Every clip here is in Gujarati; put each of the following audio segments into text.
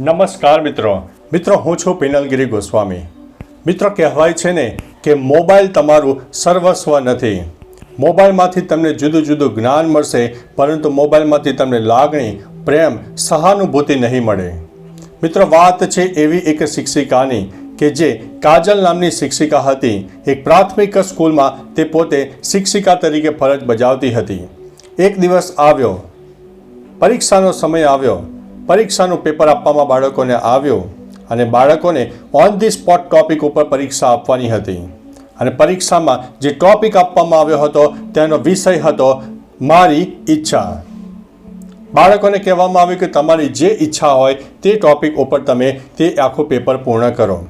નમસ્કાર મિત્રો. મિત્રો, હું છું પિનલગીરી ગોસ્વામી. મિત્રો, કહેવાય છે ને કે મોબાઈલ તમારું સર્વસ્વ નથી. મોબાઈલમાંથી તમને જુદું જુદું જ્ઞાન મળશે, પરંતુ મોબાઈલમાંથી તમને લાગણી, પ્રેમ, સહાનુભૂતિ નહીં મળે. મિત્રો, વાત છે એવી એક શિક્ષિકાની કે જે કાજલ નામની શિક્ષિકા હતી. એક પ્રાથમિક સ્કૂલમાં તે પોતે શિક્ષિકા તરીકે ફરજ બજાવતી હતી. એક દિવસ આવ્યો. પરીક્ષાનો સમય આવ્યો. પરીક્ષાનું પેપર આપવામાં બાળકોને આવ્યો અને બાળકોને ઓન ધી સ્પોટ ટોપિક ઉપર પરીક્ષા આપવાની હતી. અને પરીક્ષામાં જે ટોપિક આપવામાં આવ્યો હતો, તેનો વિષય હતો મારી ઈચ્છા. બાળકોને કહેવામાં આવ્યું કે તમારી જે ઈચ્છા હોય તે ટોપિક ઉપર તમે તે આખું પેપર પૂર્ણ કરો.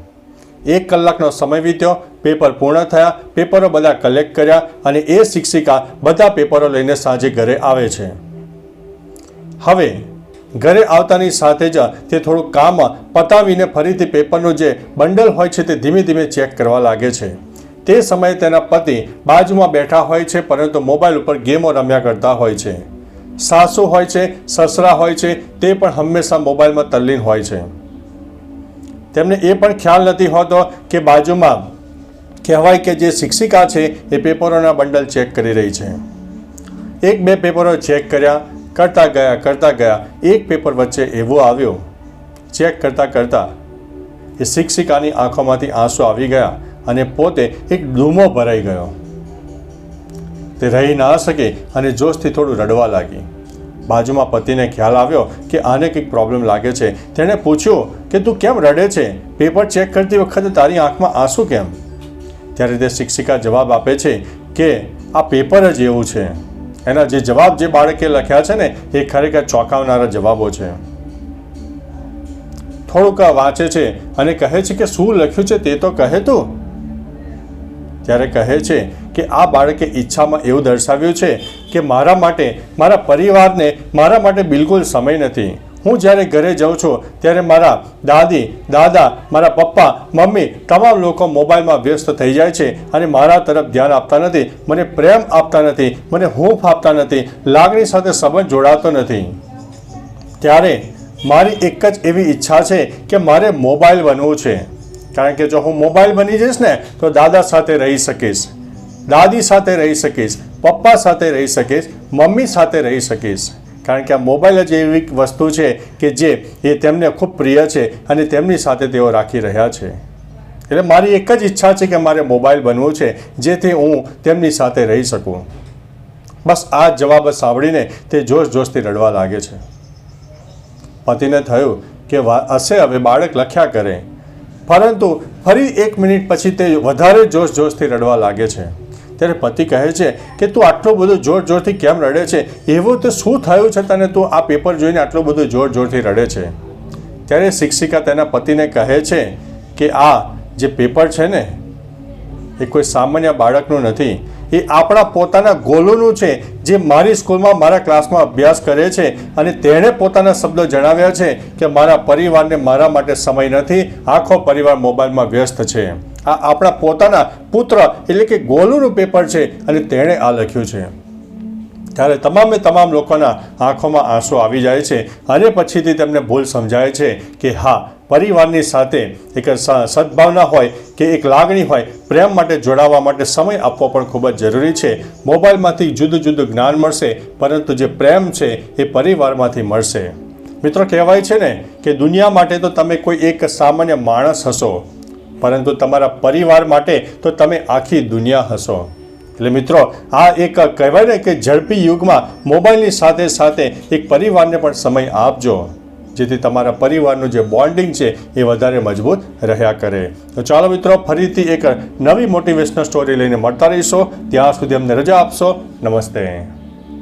એક કલાકનો સમય વીત્યો, પેપર પૂર્ણ થયા, પેપરો બધા કલેક્ટ કર્યા અને એ શિક્ષિકા બધા પેપરો લઈને સાંજે ઘરે આવે છે. હવે ઘરે આવતાની સાથે જ તે થોડું કામ પતાવીને ફરીથી પેપરનું જે બંડલ હોય છે તે ધીમે ધીમે ચેક કરવા લાગે છે. તે સમયે તેના પતિ બાજુમાં બેઠા હોય છે, પરંતુ મોબાઈલ ઉપર ગેમો રમ્યા કરતા હોય છે. સાસુ હોય છે, સસરા હોય છે, તે પણ હંમેશા મોબાઈલમાં તલ્લીન હોય છે. તેમને એ પણ ખ્યાલ નથી હોતો કે બાજુમાં કહેવાય કે જે શિક્ષિકા છે, એ પેપરોના બંડલ ચેક કરી રહી છે. એક બે પેપરો ચેક કર્યા કરતા ગયા કરતા ગયા. એક પેપર વચ્ચે એવો આવ્યો. ચેક કરતા કરતા એ શિક્ષિકાની આંખોમાંથી આંસુ આવી ગયા અને પોતે એક ડૂમો ભરાઈ ગયો. તે રહી ના શકે અને જોશથી થોડું રડવા લાગી. બાજુમાં પતિને ખ્યાલ આવ્યો કે આને કંઈક પ્રોબ્લેમ લાગે છે. તેણે પૂછ્યું કે તું કેમ રડે છે? પેપર ચેક કરતી વખતે તારી આંખમાં આંસુ કેમ? ત્યારે તે શિક્ષિકા જવાબ આપે છે કે આ પેપર જ એવું છે. એના જે જવાબ જે બાળકે લખ્યા છે ને, એ ખરેખર ચોંકાવનારા જવાબો છે. થોડુંક વાંચે છે અને કહે છે કે શું લખ્યું છે તે તો કહે તું. ત્યારે કહે છે કે આ બાળકે ઈચ્છામાં એવું દર્શાવ્યું છે કે મારા માટે, મારા પરિવારને, મારા માટે બિલકુલ સમય નથી. હું જ્યારે ઘરે જાઉં છું, ત્યારે મારા દાદી, દાદા, મારા પપ્પા, મમ્મી તમામ લોકો મોબાઈલમાં વ્યસ્ત થઈ જાય છે અને મારા તરફ ધ્યાન આપતા નથી, મને પ્રેમ આપતા નથી, મને હૂંફ આપતા નથી, લાગણી સાથે સંબંધ જોડાતો નથી. ત્યારે મારી એક જ એવી ઈચ્છા છે કે મારે મોબાઈલ બનવું છે. કારણ કે જો હું મોબાઈલ બની જઈશ ને, તો દાદા સાથે રહી શકીશ, દાદી સાથે રહી શકીશ, પપ્પા સાથે રહી શકીશ, મમ્મી સાથે રહી શકીશ. કારણ કે આ મોબાઈલ જ એવી વસ્તુ છે કે જે એ તેમને ખૂબ પ્રિય છે અને તેમની સાથે તેઓ રાખી રહ્યા છે. એટલે મારી એક જ ઈચ્છા છે કે મારે મોબાઈલ બનવું છે, જેથી હું તેમની સાથે રહી શકું. બસ આ જવાબ સાંભળીને તે જોશ જોશથી રડવા લાગે છે. પતિને થયું કે હશે હવે બાળક લખ્યા કરે. પરંતુ ફરી એક મિનિટ પછી તે વધારે જોશ જોશથી રડવા લાગે છે. ત્યારે પતિ કહે છે કે તું આટલું બધું જોર જોરથી કેમ રડે છે? એવું તો શું થયું છે તને? તું આ પેપર જોઈને આટલું બધું જોર જોરથી રડે છે. ત્યારે શિક્ષિકા તેના પતિને કહે છે કે, આ જે પેપર છે ને, એ કોઈ સામાન્ય બાળકનું નથી. એ આપણા પોતાના ગોલોનું છે, જે મારી સ્કૂલમાં, મારા ક્લાસમાં અભ્યાસ કરે છે અને તેણે પોતાના શબ્દો જણાવ્યા છે કે મારા પરિવારને મારા માટે સમય નથી. આખો પરિવાર મોબાઈલમાં વ્યસ્ત છે. આ આપણા પોતાના પુત્ર એટલે કે ગોલુનું પેપર છે અને તેણે આ લખ્યું છે. ત્યારે તમામે તમામ લોકોના આંખોમાં આંસુ આવી જાય છે અને પછીથી તેમને ભૂલ સમજાય છે કે હા, પરિવારની સાથે એક સદભાવના હોય કે એક લાગણી હોય, પ્રેમ માટે જોડાવા માટે સમય આપવો પણ ખૂબ જ જરૂરી છે. મોબાઈલમાંથી જુદું જુદું જ્ઞાન મળશે, પરંતુ જે પ્રેમ છે એ પરિવારમાંથી મળશે. મિત્રો, કહેવાય છે ને કે દુનિયા માટે તો તમે કોઈ એક સામાન્ય માણસ હશો. પરંતુ તમારા પરિવાર માટે તો તમે આખી દુનિયા હશો. એટલે મિત્રો, આ એક કહેવાય ને કે ઝડપી યુગમાં મોબાઈલની સાથે સાથે એક પરિવારને પણ સમય આપજો. જેથી તમારા પરિવારનું જે બોન્ડિંગ છે એ વધારે મજબૂત રહ્યા કરે. તો ચાલો મિત્રો, ફરીથી એક નવી મોટિવેશનલ સ્ટોરી લઈને મળતા રહીશો. ત્યાં સુધી અમને રજા આપશો. નમસ્તે.